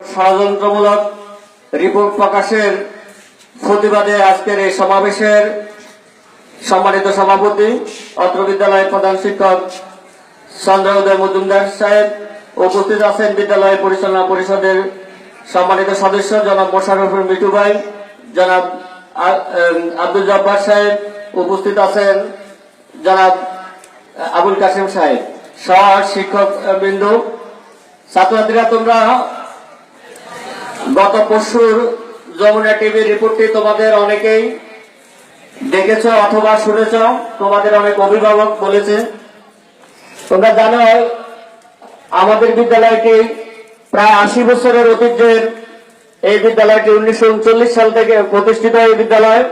ষড়যন্ত্রমূলক report প্রকাশের প্রতিবাদে আজকের এই সমাবেশের সম্মানিত সভাপতি, অত্র বিদ্যালয়ের প্রধান শিক্ষক চন্দ্র উদয় মজুমদার সাহেব উপস্থিত আছেন বিদ্যালয় পরিচালনা পরিষদের সম্মানিত সদস্য জনাব মোশারফুল মিঠু ভাই, জনাব আব্দুল জব্বার সাহেব উপস্থিত আছেন, জনাব আবুল কাসিম সাহেব। সহ, শিক্ষক, বিন্দু। ছাত্রছাত্রীরা তোমরা গত পরশুর যমুনা টিভি রিপোর্টটি তোমাদের অনেকেই দেখেছ অথবা শুনেছ। তোমাদের অনেক অভিভাবক বলেছে। তোমরা জানো, আমাদের বিদ্যালয়টি প্রায় আশি বছরের ঐতিহ্যের এই বিদ্যালয়টি উনিশশো উনচল্লিশ সাল থেকে প্রতিষ্ঠিত এই বিদ্যালয়।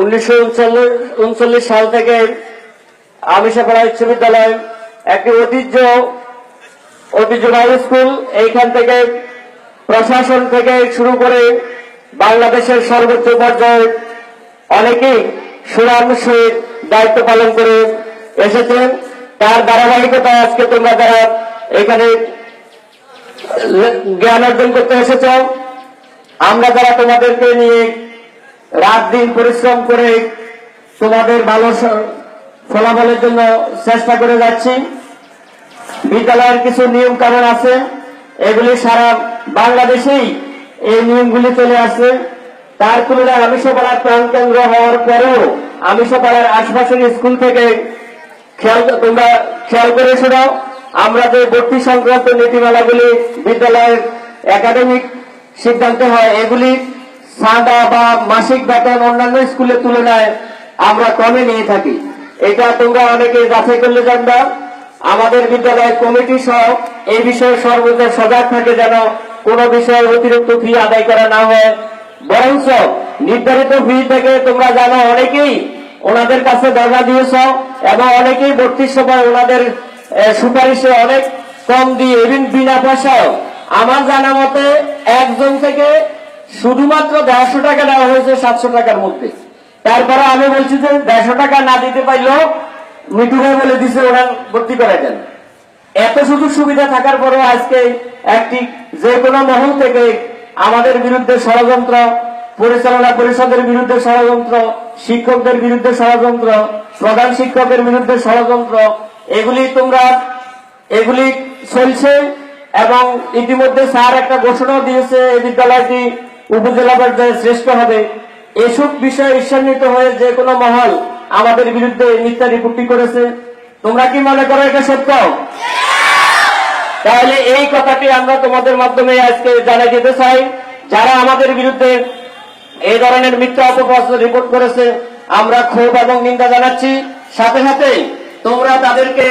উনিশশো উনচল্লিশ সাল থেকে আমিষাপাড়া উচ্চ বিদ্যালয় একটি ঐতিহ্য, ঐতিহ্যবাহী স্কুল। এইখান থেকে প্রশাসন থেকে শুরু করে বাংলাদেশের সর্বোচ্চ পর্যায়ে অনেকেই সুনাম দায়িত্ব পালন করে এসেছেন। তার ধারাবাহিকতা আজকে তোমরা যারা এখানে জ্ঞান অর্জন করতে এসেছ, আমরা যারা তোমাদেরকে নিয়ে রাত দিন পরিশ্রম করে তোমাদের ভালো ফলাফলের জন্য চেষ্টা করে যাচ্ছি, বিদ্যালয়ের কিছু নিয়ম কানুন আছে। এগুলি সারা বাংলাদেশেই এই নিয়মগুলি চলে আসে। তার তুলনায় আমিষপাড়ার প্রাণ কেন্দ্র হওয়ার পরেও আমিষপাড়ার আশপাশের স্কুল থেকে খেয়াল তোমরা খেয়াল করে শোনাও আমরা যে ভর্তি সংক্রান্ত নীতিমালাগুলি বিদ্যালয়ের একাডেমিক সিদ্ধান্ত হয়, এগুলি সাদা বা মাসিক বেতন অন্যান্য স্কুলের তুলনায় আমরা কমে নিয়ে থাকি। এটা তোমরা অনেকে যাচাই করলে জানবা। আমাদের বিদ্যালয় কমিটি সহ এই বিষয়ে সর্বদা সজাগ থাকে যেন কোনো বিষয়ে অতিরিক্ত ফি আদায় করা না হয়। বরঞ্চ নির্ধারিত ফি থেকে তোমরা জানো অনেকেই ওনাদের কাছে দরজা দিয়েছ এবং অনেকেই ভর্তির সময় ওনাদের সুপারিশে অনেক কম দিয়ে ইভিন বিনা পয়সায় আমার জানা মতে একজন থেকে শুধুমাত্র দেড়শো টাকা দেওয়া হয়েছে সাতশো টাকার মধ্যে। তারপরে আমি বলছি যে দেড়শো টাকা না দিতে পারলেও মিটু বলে দিছে, ওরা ভর্তি করা দেন। এত সুযোগ সুবিধা থাকার পরেও আজকে একটি যে কোনো মহল থেকে আমাদের বিরুদ্ধে ষড়যন্ত্র, পরিচালনা পরিষদের বিরুদ্ধে ষড়যন্ত্র, শিক্ষকদের বিরুদ্ধে ষড়যন্ত্র, প্রধান শিক্ষকের বিরুদ্ধে ষড়যন্ত্র, এগুলি তোমরা, এগুলি চলছে এবং ইতিমধ্যে স্যার একটা ঘোষণাও দিয়েছে, এই বিদ্যালয়টি উপজেলা পর্যায়ে শ্রেষ্ঠ হবে। এসব বিষয়ে ঈর্ষান্বিত হয়ে যে কোনো মহল আমাদের বিরুদ্ধে মিথ্যা রিপোর্টটি করেছে। তোমরা কি মনে করো এটা সত্য? তাহলে এই কথাটি আমরা তোমাদের মাধ্যমে আজকে জানাই যেতে চাই। যারা আমাদের বিরুদ্ধে এই ধরনের মিথ্যা অপপ্রচার রিপোর্ট করেছে, আমরা ক্ষোভ এবং নিন্দা জানাচ্ছি। সাথে সাথে তোমরা তাদেরকে